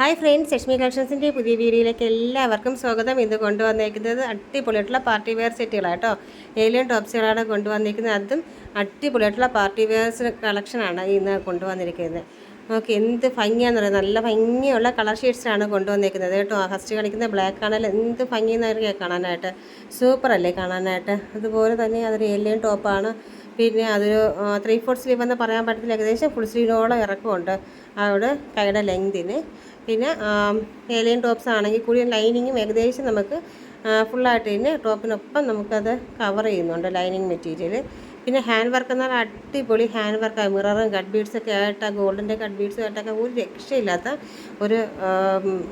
Hi friends Lakshmi കളക്ഷൻസിന്റെ പുതിയ വീഡിയോയിലേക്ക് എല്ലാവർക്കും സ്വാഗതം. ഇത് കൊണ്ടുവന്നേക്കുന്നത് അടിപൊളിയായിട്ടുള്ള പാർട്ടി വെയർ സെറ്റുകളാണ് കേട്ടോ. ഏലിയൻ ടോപ്സുകളാണ് കൊണ്ടുവന്നിരിക്കുന്നത് അതും അടിപൊളിയായിട്ടുള്ള പാർട്ടി വെയർസ് കളക്ഷനാണ് ഇന്ന് കൊണ്ടുവന്നിരിക്കുന്നത്. നോക്കി എന്ത് ഭംഗിയാന്ന് പറയുന്നത് നല്ല ഭംഗിയുള്ള കളർ ഷെയ്ഡ്സാണ് കൊണ്ടുവന്നിരിക്കുന്നത് കേട്ടോ. ഫസ്റ്റ് കളിക്കുന്ന ബ്ലാക്ക് ആണല്ലോ എന്ത് ഭംഗിയെന്നറിയാം കാണാനായിട്ട്. സൂപ്പറല്ലേ കാണാനായിട്ട്. അതുപോലെ തന്നെ അതൊരു ഏലിയൻ ടോപ്പാണ്. പിന്നെ അതൊരു ത്രീ ഫോർത്ത് സ്ലീവ് എന്ന് പറയാൻ പറ്റത്തില്ല. ഏകദേശം ഫുൾ സ്ലീവിനോളം ഇറക്കമുണ്ട്. അവിടെ കൈയുടെ ലെങ്തിന് പിന്നെ ഏലിയൻ ടോപ്സ് ആണെങ്കിൽ കൂടി ലൈനിങ്ങും ഏകദേശം നമുക്ക് ഫുള്ളായിട്ട് തന്നെ ടോപ്പിനൊപ്പം നമുക്കത് കവർ ചെയ്യുന്നുണ്ട് ലൈനിങ് മെറ്റീരിയൽ പിന്നെ ഹാൻഡ് വർക്ക് എന്നാൽ അടിപൊളി ഹാൻഡ് വർക്ക് മിററും കട്ട് ബീഡ്സൊക്കെ ആയിട്ട് ഗോൾഡിന്റെ കട്ട് ബീഡ്സും ആയിട്ടൊക്കെ ഒരു രക്ഷയില്ലാത്ത ഒരു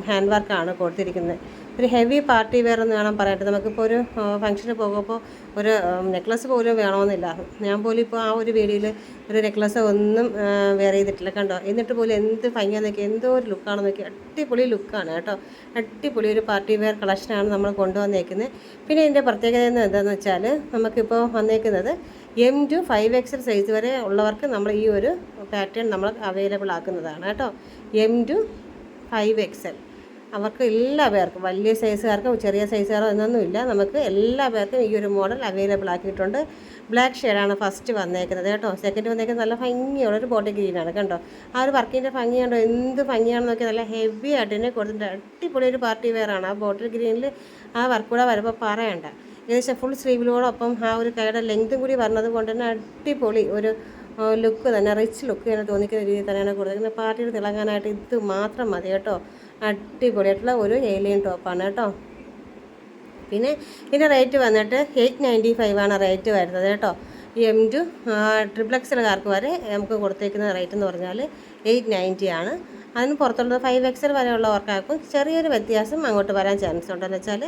ഹാൻഡ് വർക്കാണ് കൊടുത്തിരിക്കുന്നത്. ഒരു ഹെവി പാർട്ടി വെയർ എന്ന് വേണം പറയട്ടെ. നമുക്കിപ്പോൾ ഒരു ഫംഗ്ഷന് പോകുമ്പോൾ ഒരു നെക്ലസ് പോലും വേണമെന്നില്ല. ഞാൻ പോലും ഇപ്പോൾ ആ ഒരു വീഡിയോയിൽ ഒരു നെക്ലസ് ഒന്നും വെയർ ചെയ്തിട്ടില്ല. കണ്ടോ? എന്നിട്ട് പോലും എന്ത് ഭംഗിയാന്ന് നോക്കി എന്തോ ഒരു ലുക്കാണെന്ന് നോക്കി അടിപൊളി ലുക്കാണ് കേട്ടോ. അടിപൊളി ഒരു പാർട്ടി വെയർ കളക്ഷനാണ് നമ്മൾ കൊണ്ടുവന്നേക്കുന്നത് പിന്നെ ഇതിന്റെ പ്രത്യേകത എന്താണെന്ന് വെച്ചാൽ നമുക്കിപ്പോൾ വന്നേക്കുന്നത് M to five XL size വരെ ഉള്ളവർക്ക് നമ്മൾ ഈ ഒരു പാറ്റേൺ നമ്മൾ അവൈലബിൾ ആക്കുന്നതാണ് കേട്ടോ. എം ടു ഫൈവ് എക്സൽ അവർക്ക് എല്ലാ പേർക്കും വലിയ സൈസുകാർക്കും ചെറിയ സൈസുകാരോ എന്നൊന്നുമില്ല നമുക്ക് എല്ലാ പേർക്കും ഈ ഒരു മോഡൽ അവൈലബിൾ ആക്കിയിട്ടുണ്ട്. ബ്ലാക്ക് ഷെയ്ഡാണ് ഫസ്റ്റ് വന്നേക്കുന്നത് കേട്ടോ. സെക്കൻഡ് വന്നേക്കുന്നത് നല്ല ഭംഗിയുള്ള ഒരു ബോട്ടി ഗ്രീനാണ് കണ്ടോ. ആ ഒരു വർക്കിന്റെ ഭംഗി കണ്ടോ? എന്ത് ഭംഗിയാണെന്ന് നോക്കിയാൽ നല്ല ഹെവി ആയിട്ട് തന്നെ കൊടുത്തിട്ടുണ്ട്. അടിപൊളി ഒരു പാർട്ടി വെയറാണ് ആ ബോട്ടിൽ ഗ്രീനിൽ ആ വർക്ക് കൂടെ വരുമ്പോൾ പറയണ്ട. ഏകദേശം ഫുൾ സ്ലീവിലോടൊപ്പം ആ ഒരു കൈയുടെ ലെങ്തും കൂടി വരണത് കൊണ്ട് തന്നെ അടിപൊളി ഒരു ലുക്ക് തന്നെ റിച്ച് ലുക്ക് തന്നെ തോന്നിക്കുന്ന രീതിയിൽ തന്നെയാണ് കൊടുത്തിരിക്കുന്നത്. പാർട്ടിയിൽ തിളങ്ങാനായിട്ട് ഇത് മാത്രം മതി കേട്ടോ. അടിപൊളിയായിട്ടുള്ള ഒരു ഏലിയൻ ടോപ്പാണ് കേട്ടോ. പിന്നെ ഇതിന്റെ റേറ്റ് വന്നിട്ട് എയ്റ്റ് നയന്റി ഫൈവ് ആണ് റേറ്റ് വരുന്നത് കേട്ടോ. എം ടു ട്രിപ്പിൾ എക്സലുകാർക്ക് വരെ നമുക്ക് കൊടുത്തേക്കുന്ന റേറ്റ് എന്ന് പറഞ്ഞാൽ എയ്റ്റ് നയന്റി ആണ്. അതിന് പുറത്തുള്ളത് ഫൈവ് എക്സൽ വരെയുള്ളവർക്കാർക്കും ചെറിയൊരു വ്യത്യാസം അങ്ങോട്ട് വരാൻ ചാൻസ് ഉണ്ടെന്ന് വെച്ചാൽ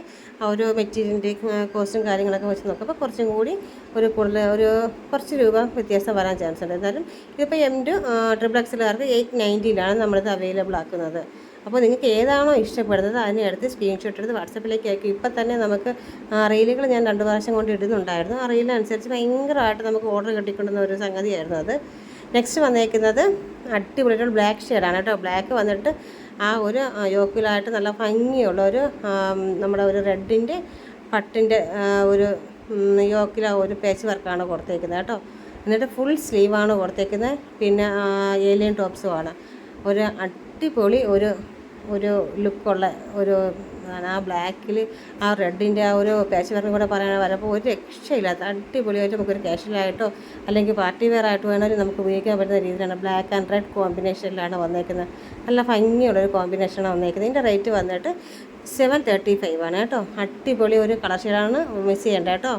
ഒരു മെറ്റീരിയലിന്റെ കോസ്റ്റും കാര്യങ്ങളൊക്കെ വെച്ച് നോക്കുമ്പോൾ കുറച്ചും കൂടി ഒരു കൂടുതൽ ഒരു കുറച്ച് രൂപ വ്യത്യാസം വരാൻ ചാൻസ് ഉണ്ട്. എന്നാലും ഇതിപ്പോൾ എം ടു ട്രിപ്പിൾ എക്സലുകാർക്ക് എയ്റ്റ് നയന്റിയിലാണ് നമ്മളിത് അവൈലബിൾ ആക്കുന്നത്. അപ്പോൾ നിങ്ങൾക്ക് ഏതാണോ ഇഷ്ടപ്പെടുന്നത് അതിനെ എടുത്ത് സ്ക്രീൻഷോട്ട് എടുത്ത് വാട്സപ്പിലേക്ക് അയക്കും. ഇപ്പം തന്നെ നമുക്ക് റീലുകൾ ഞാൻ രണ്ട് പ്രാവശ്യം കൊണ്ട് ഇടുന്നുണ്ടായിരുന്നു. ആ റീലിനനുസരിച്ച് ഭയങ്കരമായിട്ട് നമുക്ക് ഓർഡർ കിട്ടിക്കൊണ്ടുന്ന ഒരു സംഗതിയായിരുന്നു അത്. നെക്സ്റ്റ് വന്നേക്കുന്നത് അടിപൊളിയായിട്ടുള്ള ബ്ലാക്ക് ഷെയ്ഡാണ് കേട്ടോ. ബ്ലാക്ക് വന്നിട്ട് ആ ഒരു യോക്കിലായിട്ട് നല്ല ഭംഗിയുള്ള ഒരു നമ്മുടെ ഒരു റെഡിന്റെ പട്ടിന്റെ ഒരു യോക്കിൽ ഒരു പേച്ച് വർക്കാണ് കൊടുത്തേക്കുന്നത് കേട്ടോ. എന്നിട്ട് ഫുൾ സ്ലീവാണ് കൊടുത്തേക്കുന്നത്. പിന്നെ ഏലിയൻ ടോപ്സുമാണ് ഒരു അടിപൊളി ഒരു ഒരു ലുക്കുള്ള ഒരു ആ ബ്ലാക്കിൽ ആ റെഡിന്റെ ആ ഒരു പാച്ച് വർക്കും കൂടെ പറയാൻ വരപ്പോൾ ഒരു രക്ഷയില്ലാത്ത അടിപൊളിയായിട്ട് നമുക്കൊരു കാഷ്വലായിട്ടോ അല്ലെങ്കിൽ പാർട്ടി വെയർ ആയിട്ട് വേണമെങ്കിൽ നമുക്ക് ഉപയോഗിക്കാൻ പറ്റുന്ന രീതിയിലാണ് ബ്ലാക്ക് ആൻഡ് റെഡ് കോമ്പിനേഷനിലാണ് വന്നേക്കുന്നത്. നല്ല ഭംഗിയുള്ള ഒരു കോമ്പിനേഷനാണ് വന്നേക്കുന്നത്. ഇതിന്റെ റേറ്റ് വന്നിട്ട് സെവൻ തേർട്ടി ഫൈവ് ആണ് കേട്ടോ. അടിപൊളി ഒരു കളർ ഷെയ്ഡാണ് മിസ് ചെയ്യേണ്ട കേട്ടോ.